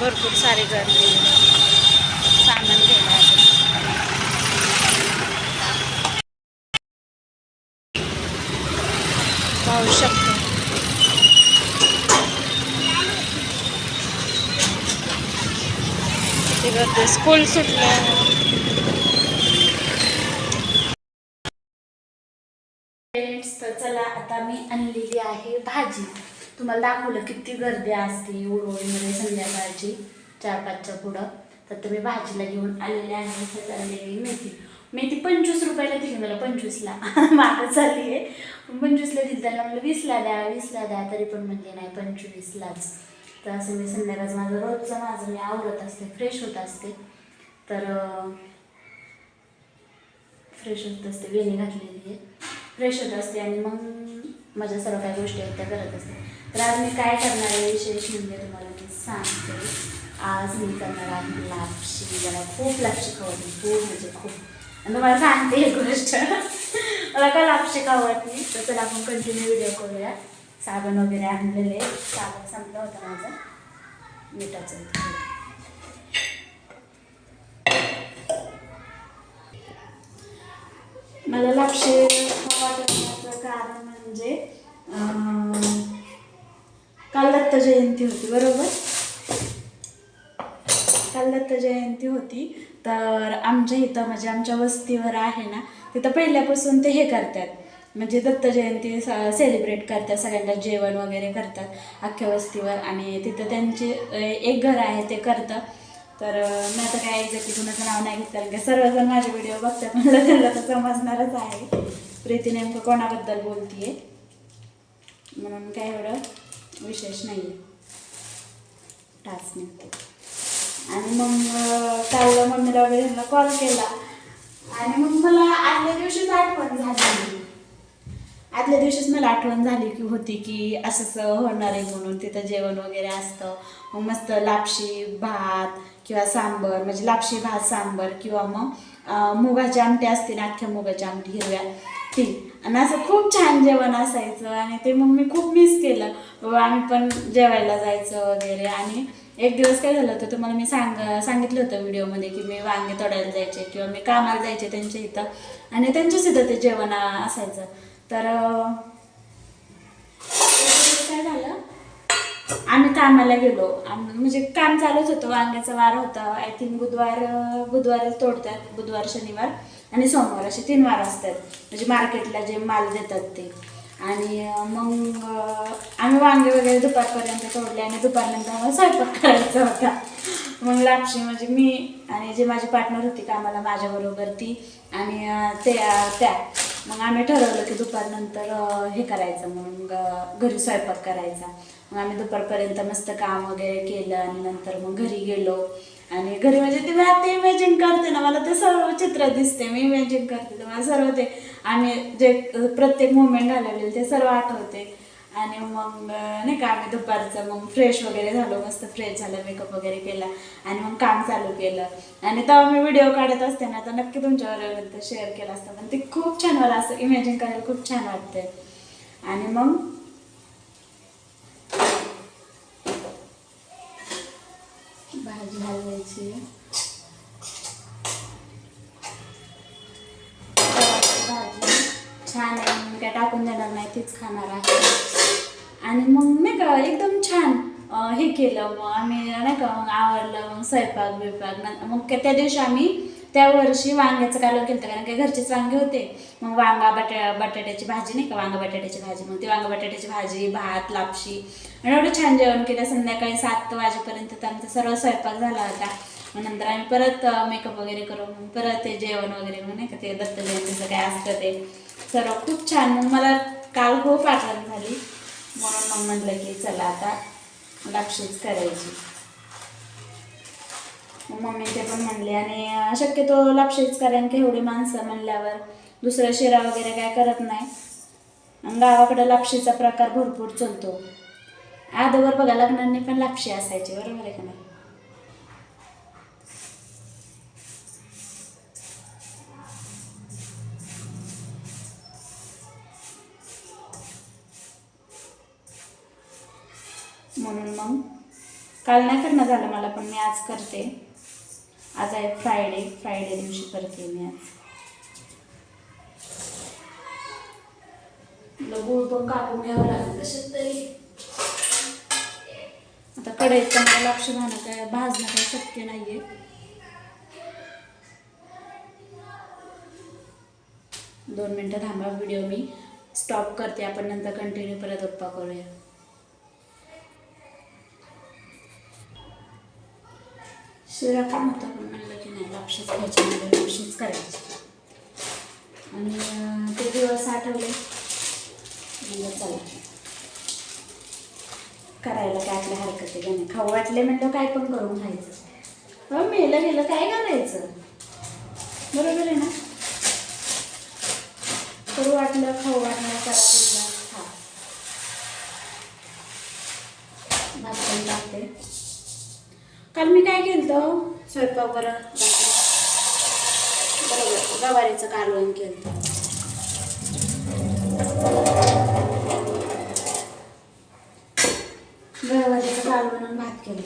भरपूर सारे गर्दी सामान घ्यायला पाहू शकतो. किती गर्दी स्कूल सुटलं तर चला आता मी आणलेली आहे भाजी. तुम्हाला दाखवलं किती गर्दी असते उडवळीमध्ये संध्याकाळची चार पाचच्या पुढं. तर तुम्ही भाजीला घेऊन आलेले आहे इथं मेथी. मेथी पंचवीस रुपयाला दिली मला पंचवीसला. माझं झाली आहे. पंचवीसला दिली त्यांना म्हणलं वीसला द्या वीसला द्या तरी पण म्हणजे नाही पंचवीसलाच. तर असं मी संध्याकाळचं माझं रोजचं माझं मी आवडत असते फ्रेश होत असते. तर फ्रेश होत असते वेणी घातलेली आहे. फ्रेश होत असते आणि मग माझ्या सर्व काही गोष्टी आहेत त्या करत असते. तर आज मी काय करणार आहे? विशेष म्हणजे तुम्हाला मी सांगते. आज मी करणार आहे लापशी मला खूप लापशी खावडली खूप म्हणजे खूप. आणि तुम्हाला सांगते एक गोष्ट. मला का लापशी खावडली तर चला आपण कंटिन्यू व्हिडिओ करूया. साबण वगैरे आणलेले साबण संपलं होतं माझं. मिठाचं मला लापशी होते. काल दत्त जयंती होती बरोबर? काल दत्त जयंती होती तर आमच्या इथं म्हणजे आमच्या वस्तीवर आहे ना तिथं पहिल्यापासून ते हे करतात. म्हणजे दत्त जयंती सेलिब्रेट करतात सगळ्यांना जेवण वगैरे करतात अख्ख्या वस्तीवर. आणि तिथं त्यांचे एक घर आहे ते करतं तर मी आता काय एक्झॅक्टली कुणाचं नाव नाही घेत कारण की सर्वजण माझे व्हिडिओ बघतात मला त्यांना तर समजणारच आहे. प्रीती नेमकं कोणाबद्दल बोलतीये? म्हणून काय एवढं विशेष नाही आहे टास्क नाही. आणि मग काल मम्मीला वगैरे ह्यांना कॉल केला. आणि मग मला आदल्या दिवशीच आठवण झाली. आदल्या दिवशीच मला आठवण झाली की होती की असंच होणार आहे म्हणून तिथं जेवण वगैरे असतं. मग मस्त लापशी भात किंवा सांबर म्हणजे लापशी भात सांबर किंवा मग मुगाची आमटी असते ना अख्ख्या मुगाची आमटी हिरव्या. ती आणि असं खूप छान जेवण असायचं आणि ते मग मी खूप मिस केलं. बाबा आम्ही पण जेवायला जायचं वगैरे. आणि एक दिवस काय झालं होतं तुम्हाला मी सांग सांगितलं होतं व्हिडिओमध्ये की मी वांगे तोडायला जायचे किंवा मी कामाला जायचे त्यांच्या इथं. आणि त्यांच्याच इथं ते जेवण असायचं. तर काय झालं आम्ही कामाला गेलो. म्हणजे काम चालूच होतं. वांग्याचा वार होता. आय थिंक बुधवार बुधवारच बुधवार तोडतात बुधवार शनिवार. आणि सोमवार असे तीन वार असतात. म्हणजे मार्केटला जे माल देतात ते. आणि मग आम्ही वांगे वगैरे दुपारपर्यंत तोडले आणि दुपारनंतर आम्हाला स्वयंपाक करायचा होता. मग लापशी म्हणजे मी आणि जे माझी पार्टनर होती कामाला माझ्याबरोबर ती आणि त्या त्या. मग आम्ही ठरवलं की दुपारनंतर हे करायचं. मग घरी स्वयंपाक करायचा. मग आम्ही दुपारपर्यंत मस्त काम वगैरे केलं आणि नंतर मग घरी गेलो. आणि घरी म्हणजे ते मी आता इमॅजिन करते ना मला ते सर्व चित्र दिसते मी इमॅजिन करते तर मला सर्व ते. आम्ही जे प्रत्येक मुवमेंट घालवलेले ते सर्व आठवते. आणि मग नाही का आम्ही दुपारचं मग फ्रेश वगैरे झालो मस्त फ्रेश झालं मेकअप वगैरे केला आणि मग काम चालू केलं. आणि तेव्हा मी व्हिडिओ काढत असते ना तर नक्की तुमच्यावर शेअर केला असतं. पण ते खूप छान मला असं इमॅजिन करायला खूप छान वाटते आणि मग भाजी भाजी छान आहे मी काय टाकून देणार नाही तीच खाणार आहे. आणि मग नाही का एकदम छान हे केलं मग आम्ही नाही का मग आवडलं मग स्वयंपाक बिपाक मग त्या दिवशी आम्ही त्या वर्षी वांग्याचं कालवण केलं होतं कारण काही घरचेच वांगे होते. मग वांगा बटा बटाट्याची भाजी नाही का वांगा बटाट्याची भाजी मग ती वांगा बटाट्याची भाजी भात लापशी. आणि एवढं छान जेवण केलं. संध्याकाळी सात वाजेपर्यंत तर आमचा सर्व स्वयंपाक झाला होता. मग नंतर आम्ही परत मेकअप वगैरे करून परत ते जेवण वगैरे मग नाही का ते दत्त जयंतीचं काय असतं ते. सर्व खूप छान. मग मला काल खूप आठवण झाली. म्हणून मग म्हटलं की चला आता लापशीच करायची. मग मम्मी ते पण म्हणले आणि शक्यतो लापशीच कारण की एवढी माणसं म्हणल्यावर दुसरं शिरा वगैरे काय करत नाही. गावाकडं लापशीचा प्रकार भरपूर चालतो. आधवर बघा लग्नांनी पण लापशी असायची बरोबर आहे का नाही? म्हणून मग काल नाही करणं झालं मला पण मी आज करते. आज आहे फ्रायडे फ्रायडे दिवशी करते मी आज गूळ पण कापून घ्यावं लागेल तसेच तरी. आता कढईत तर मला लक्ष घालणं काय भाजणं काय शक्य नाहीये. दोन मिनटं थांबा व्हिडिओ मी स्टॉप करते. आपण नंतर कंटिन्यू परत गप्पा करूया. शिरा पण होता पण म्हणलं म्हणजे आणि ते दिवस आठवले. म्हणजे चला. करायला काय आपल्या हरकत आहे का नाही? खाऊ वाटले म्हणलं काय पण करून खायचं. हो मेलं गेलं काय करायचं? बरोबर आहे ना? करू वाटलं खाऊ वाटलं करा खा भात पण टाकते काल मी काय केलं स्वयंपाक बरं. गवारीचं कालवण केलं. गवारीचं कालवण भात केलं.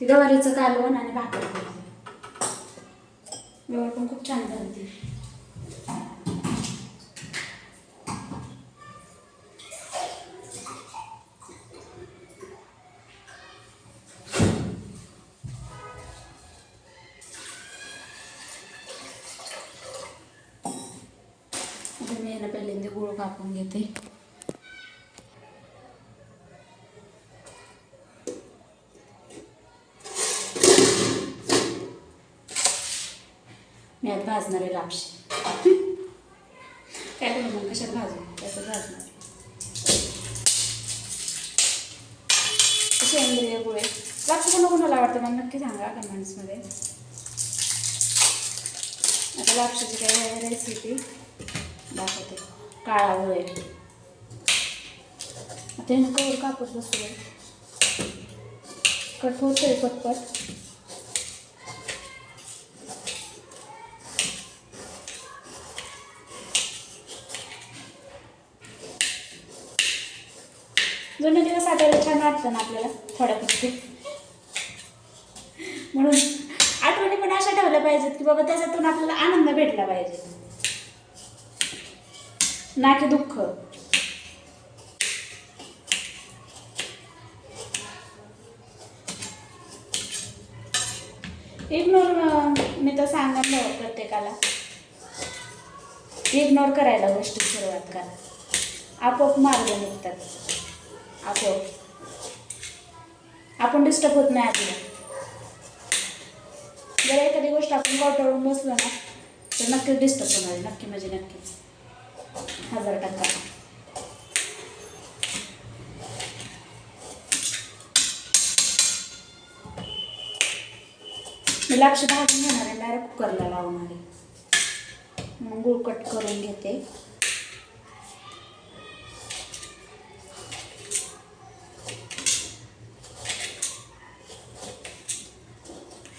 ती गवारीचं कालवण आणि भाकर केलं. गवार पण खूप छान झाली मी याला पहिल्यांदा गुळ कापून घेते. मी आता भाजणार आहे लापशी काय करू मग? कशात भाजू? त्याचं भाजणार? सेंद्रिय गुळे? लापशी कोणा कोणाला आवडते मला नक्की सांगा कमेंट्समध्ये आता लापशीची काय रेसिपी दाखवते. काळा गुळ आहे आता हे कवर कापूस बसू कट होतोय पटपट. जुने दिवस आठवायला छान वाटतं ना आपल्याला थोड्यापुरती म्हणून आठवणी पण अशा ठेवल्या पाहिजेत की बाबा त्याच्यातून आपल्याला आनंद भेटला पाहिजे. ना की दुःख. इग्नोर मी तर सांगत नाही प्रत्येकाला. इग्नोर करायला गोष्टी सुरुवात करा. आपोआप मार्ग निघतात. आपोआप. आपण डिस्टर्ब होत नाही आपल्याला जर एखादी गोष्ट आपण कॉटळून बसलो ना तर नक्कीच डिस्टर्ब होणार नक्की म्हणजे नक्कीच. हजार टक्का. मी लाक्ष भाजून घेणार आहे डायरेक्ट कुकरला लावणार आहे. मग गुळ कट करून घेते.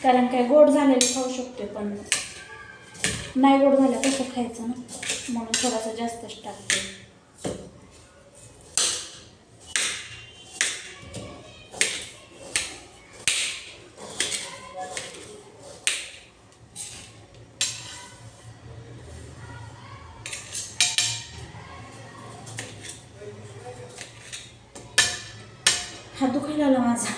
कारण काय गोड झालेलं खाऊ शकते पण नाही गोड झालं कसं खायचं ना. म्हणून थोडासा जास्तच टाकते हात दुखायला आला माझा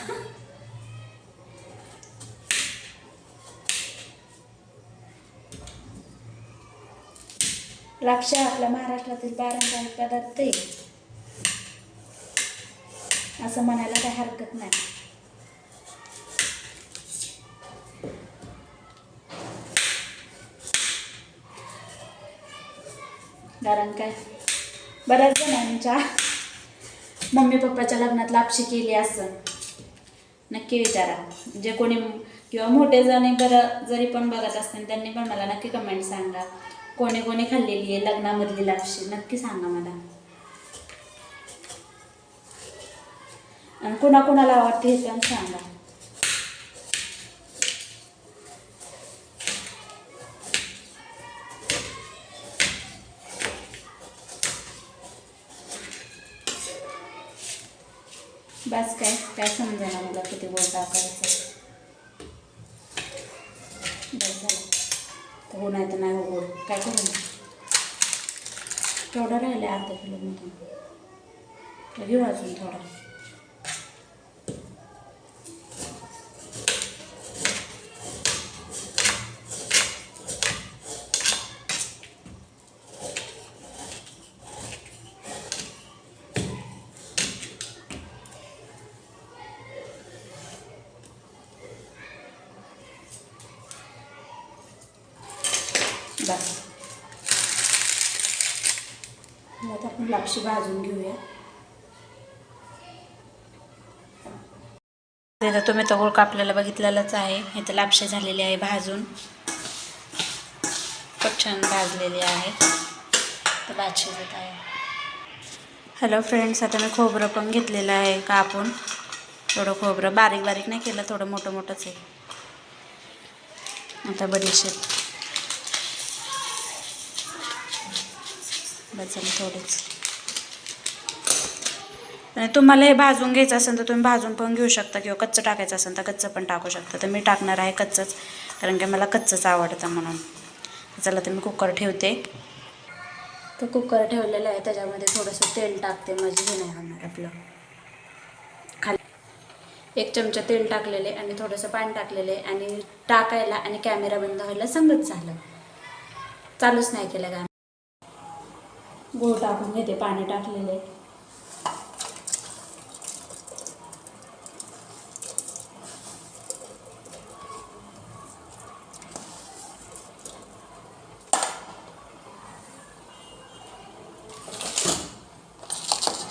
द्राक्ष आपल्या महाराष्ट्रातील पारंपरिक पदार्थ आहे. असं म्हणायला काही हरकत नाही. कारण काय? बऱ्याच जणांच्या मम्मी पप्पाच्या लग्नात लापशी केली असं. नक्की विचारा. जे कोणी किंवा मोठे जण बरं जरी पण बघत असतील त्यांनी पण मला नक्की कमेंट सांगा. कोणी कोणी खाल्लेली आहे लग्नामधली लापशी. नक्की सांगा मला. आणि कोणाकोणाला आवडते हे पण सांगा. बस काय काय समजा मला किती गोड टाकायचं. बस झालं. तर हो नाही तर नाही हो काय करू मग? केवढं राहिलं अर्धा किलोमधून तर घेऊ अजून थोडा बस मग आता भाजून घेऊया. तर तुम्ही तर गोळ कापलेला बघितलेलाच आहे. हे तर लापशी झालेली आहे भाजून. खूप छान भाजलेले आहे. तर भात शिजत आहे. हॅलो फ्रेंड्स आता मी खोबरं पण घेतलेलं आहे कापून. थोडं खोबरं बारीक बारीक नाही केलं थोडं मोठं मोठंच आहे. आता बडीशेप. बस झालं थोडेच. तुम्हाला हे भाजून घ्यायचं असेल तर तुम्ही भाजून पण घेऊ शकता किंवा कच्चं टाकायचं असेल तर कच्चं पण टाकू शकता. तर मी टाकणार आहे कच्चंच कारण की मला कच्चंच आवडतं म्हणून. चला तर मी कुकर ठेवते. तर कुकर ठेवलेलं आहे त्याच्यामध्ये थोडंसं तेल टाकते म्हणजे हे नाही होणार आपलं. खाली. एक चमचा तेल टाकलेले आणि थोडंसं पाणी टाकलेले आणि टाकायला आणि कॅमेरा बंद व्हायला संगत झालं. चालूच नाही केलं का? गूळ टाकून घेते पाणी टाकलेले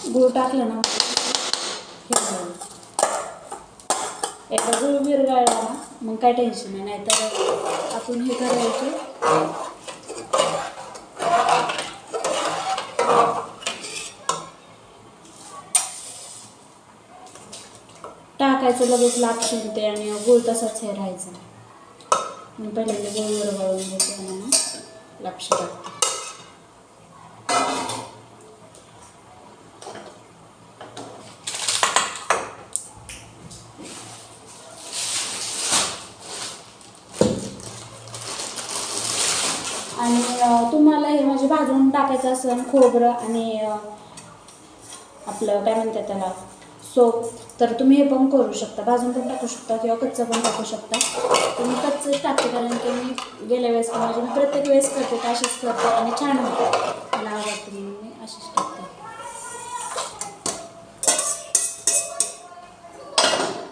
गूळ टाकलं ना. हे झालं. एकदा गूळ विरघळला ना मग काय टेन्शन नाही नाहीतर आपण हे करायचं. टाकायचं लगेच लागशील ते आणि गोल तसाच हे राहायचं. मी पहिल्यांदा गोल विरघळून घेते आणि लापशी टाकते आणि अं, तुम्हाला हे म्हणजे भाजून टाकायचं असेल खोबरं आणि आपलं काय म्हणतात त्याला सोप तर तुम्ही हे पण करू शकता. भाजून पण टाकू शकता किंवा कच्चं पण टाकू शकता. तुम्ही कच्चंच टाकते कारण की मी गेल्या वेळेस म्हणजे मी प्रत्येक वेळेस करते तर अशीच करते आणि छान होते. मला आवडते म्हणून मी अशीच टाकते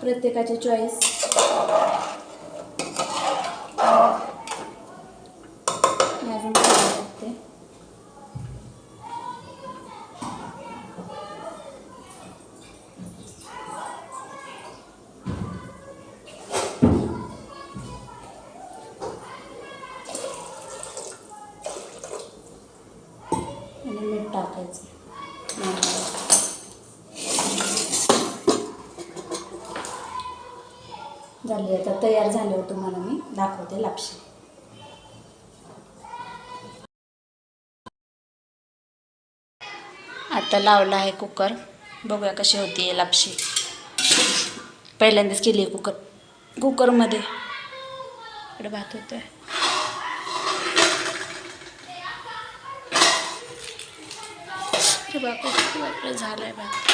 प्रत्येकाची चॉईस मीठ टाकायचं. झाली आता तयार झाल्यावर हो तुम्हाला मी. दाखवते लापशी. आता लावला आहे कुकर. बघूया कशी होती आहे लापशी. पहिल्यांदाच केली आहे कुकर. कुकरमध्ये. इकडे भात होतो आहे बापरे बापरे झालं आहे भात